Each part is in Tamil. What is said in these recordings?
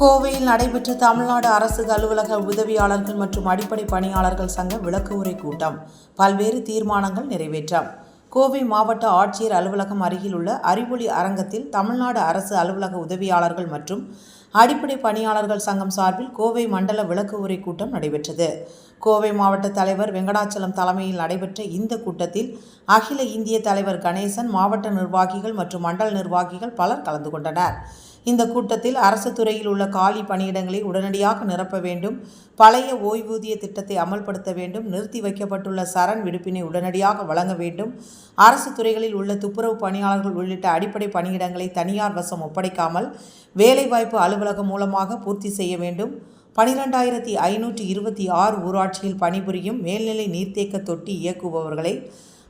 கோவையில் நடைபெற்ற தமிழ்நாடு அரசு அலுவலக உதவியாளர்கள் மற்றும் அடிப்படை பணியாளர்கள் சங்க விளக்கு உரை கூட்டம். பல்வேறு தீர்மானங்கள் நிறைவேற்றம். கோவை மாவட்ட ஆட்சியர் அலுவலகம் அருகில் உள்ள அறிவொளி அரங்கத்தில் தமிழ்நாடு அரசு அலுவலக உதவியாளர்கள் மற்றும் அடிப்படை பணியாளர்கள் சங்கம் சார்பில் கோவை மண்டல விளக்கு உரை கூட்டம் நடைபெற்றது. கோவை மாவட்ட தலைவர் வெங்கடாச்சலம் தலைமையில் நடைபெற்ற இந்த கூட்டத்தில் அகில இந்திய தலைவர் கணேசன் மாவட்ட நிர்வாகிகள் மற்றும் மண்டல நிர்வாகிகள் பலர் கலந்து கொண்டனர். இந்த கூட்டத்தில் அரசு துறையில் உள்ள காலி பணியிடங்களை உடனடியாக நிரப்ப வேண்டும் பழைய ஓய்வூதிய திட்டத்தை அமல்படுத்த வேண்டும் நிறுத்தி வைக்கப்பட்டுள்ள சரண் விடுப்பினை உடனடியாக வழங்க வேண்டும். அரசு துறைகளில் உள்ள துப்புரவு பணியாளர்கள் உள்ளிட்ட அடிப்படை பணியிடங்களை தனியார் வசம் ஒப்படைக்காமல் வேலைவாய்ப்பு அலுவலகம் மூலமாக பூர்த்தி செய்ய வேண்டும். பனிரெண்டாயிரத்தி ஐநூற்றி இருபத்தி ஆறு ஊராட்சியில் பணிபுரியும் மேல்நிலை நீர்த்தேக்க தொட்டி இயக்குபவர்களை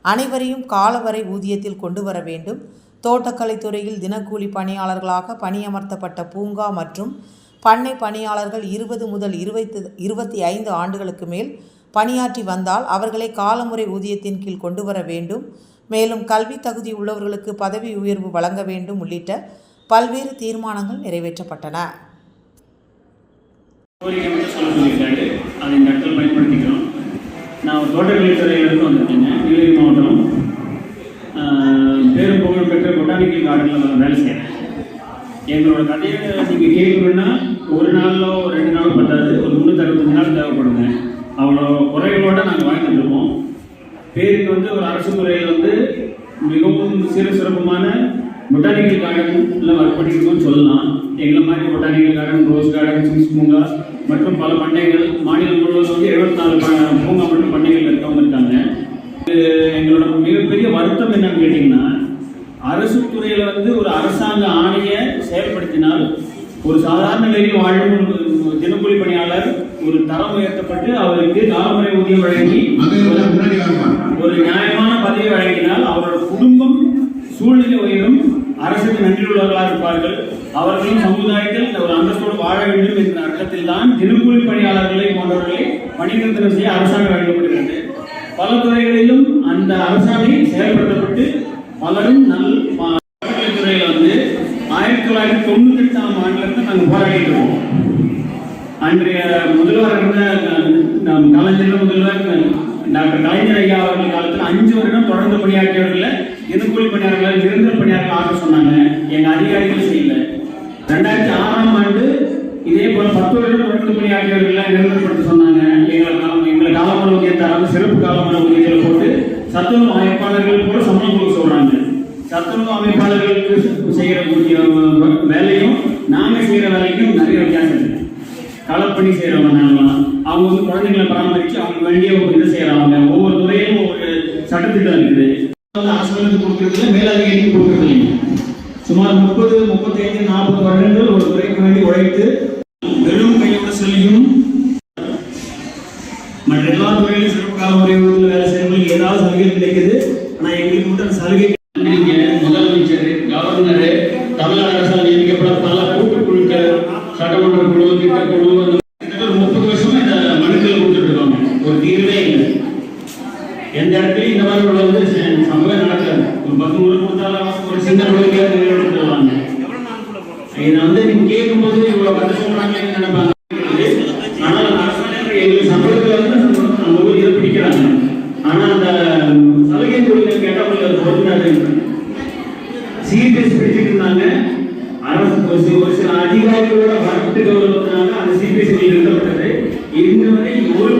அனைவரையும் காலவரை ஊதியத்தில் கொண்டு வர வேண்டும். தோட்டக்கலைத்துறையில் தினக்கூலி பணியாளர்களாக பணியமர்த்தப்பட்ட பூங்கா மற்றும் பண்ணை பணியாளர்கள் இருபது முதல் இருபத்தி இருபத்தி ஐந்து ஆண்டுகளுக்கு மேல் பணியாற்றி வந்தால் அவர்களை காலமுறை ஊதியத்தின் கீழ் கொண்டு வர வேண்டும். மேலும் கல்வி தகுதி உள்ளவர்களுக்கு பதவி உயர்வு வழங்க வேண்டும் உள்ளிட்ட பல்வேறு தீர்மானங்கள் நிறைவேற்றப்பட்டன. கோரிக்கை மட்டும் சொல்ல அதை பயன்படுத்திக்கிறோம். நான் ஒரு தோட்டக்கலைத்துறையிலிருந்து வந்திருக்கேங்க. பொட்டானிக்கல் கார்டனில் வேலை செய்கிறேன் எங்களோட கதையை நீங்கள் கேட்கணும்னா ஒரு நாளோ ஒரு ரெண்டு நாளோ பத்தாது ஒரு முந்நூற்றி அறுபத்தஞ்சு நாள் தேவைப்படுங்க. அவ்வளோ குறைகளோட நாங்கள் வாங்கிட்டு இருப்போம் பேருக்கு வந்து ஒரு அரசு முறையில் வந்து மிகவும் சிற சிறப்பமான பொட்டானிக்கல் கார்டனில் ஒர்க் பண்ணியிருக்கோம்னு சொல்லலாம். எங்களை மாதிரி botanical garden rose garden Singh பூங்கா மற்றும் பல பண்ணைகள் மாநிலம் முழுவதும் வந்து எழுபத்தி நாலு பூங்கா மற்றும் பண்ணைகள் இருக்கவங்க இருக்காங்க. எங்களோட மிகப்பெரிய வருத்தம் என்னன்னு கேட்டிங்கன்னா அரசு துறையில் வந்து ஒரு அரசாங்க ஆணையை செயல்படுத்தினால் ஒரு சாதாரண நிலையில் வாழும் ஒரு தினக்கூலி பணியாளர் ஒரு தரம் உயர்த்தப்பட்டு அவருக்கு காலமுறை ஊதியம் வழங்கி. ஒரு நியாயமான பதவி வழங்கினால் அவரோட குடும்பம் சூழ்நிலை உயரும் அரசுக்கு நன்றியுள்ளவர்களாக இருப்பார்கள் அவர்களும் சமுதாயத்தில் ஒரு அந்தஸ்தோடு வாழ வேண்டும் என்ற அர்த்தத்தில் தான் தினக்கூலி பணியாளர்களை போன்றவர்களை பணிநிறுத்தம் செய்ய அரசாங்கம் வழங்கப்படுகிறது பல துறைகளிலும் அந்த அரசாணை செயல்படுத்தப்பட்டு பலரும் நல் துறையில வந்து ஆயிரத்தி தொள்ளாயிரத்தி தொண்ணூத்தி எட்டாம் ஆண்டுல இருந்து நாங்கள் போராடிட்டு இருக்கோம். அன்றைய முதல்வர் இருந்த நம் கலைஞர் முதல்வர் டாக்டர் கலைஞர் ஐயா அவர்கள் காலத்தில் அஞ்சு வருடம் தொடர்ந்து பணியாற்றியவர்களை எதிர்கூலி பணியாளர்களை நிரந்தர பணியாளர்கள் ஆக சொன்னாங்க. எங்க அதிகாரிகள் செய்யல. ரெண்டாயிரத்தி ஆறாம் ஆண்டு இதே போல பத்து வருடம் தொடர்ந்து பணியாற்றியவர்களை நிரந்தரப்படுத்த சொன்னாங்க. எங்களை காலம் எங்களை காலமான ஊதியம் தராம சிறப்பு காலமான ஊதியத்தில் போட்டு சத்துணவு அமைப்பாளர்கள் கூட சம்பளம் கொடுக்க சொல்றாங்க. சத்துணவு அமைப்பாளர்களுக்கு செய்யக்கூடிய வேலையும் நாங்க செய்யற வேலைக்கும் நிறைய வித்தியாசம் இருக்கு. களப்பணி செய்யறவங்க அவங்க வந்து குழந்தைங்களை பராமரிச்சு அவங்க வேண்டிய ஒரு இதை செய்யறாங்க. ஒவ்வொரு துறையிலும் ஒவ்வொரு சட்டத்திட்டம் இருக்குது. வந்து அரசாங்கத்துக்கு கொடுக்கறதுல மேலதிகாரிக்கு கொடுக்கறது சுமார் முப்பது முப்பத்தைந்து நாற்பது வருடங்கள் ஒரு துறைக்கு வேண்டி உழைத்து வெறும் கையோட சொல்லியும் மற்ற எல்லா துறையிலும் சிறப்பு கால முறையில் வேலை செய்ய ஏதாவது சலுகை கிடைக்குது? ஆனால் எங்களுக்கு மட்டும் அந்த சலுகை முதலமைச்சர் கவர்னர் தமிழ்நாடு அரசால் நியமிக்கப்பட பல கூட்டுக்குழுக்கள் சட்டமன்ற குழு திட்டக்குழு அந்த முப்பது வருஷமா இந்த மனுக்கள் கொடுத்துட்டு இருக்காங்க ஒரு தீர்வே இல்லை. எந்த இடத்துலயும் இந்த மாதிரி உள்ள வந்து ச- சம்பவம் நடக்காது. ஒரு பத்து முறை கொடுத்தாலும் ஒரு சின்ன குழுக்கையாவது நிறைவேற்றுவாங்க இதை வந்து நீங்க கேட்கும்போது இவ்வளவு கதை சொல்றாங்கன்னு நினைப்பாங்க. சிபிஎஸ் பிடிச்சிட்டு இருந்தாங்க அரசு ஒரு சில அதிகாரிகளோட வரட்டு கௌரவத்தினால அந்த சிபிஎஸ் நிறுத்தப்பட்டது இன்னும் வரை ஒரு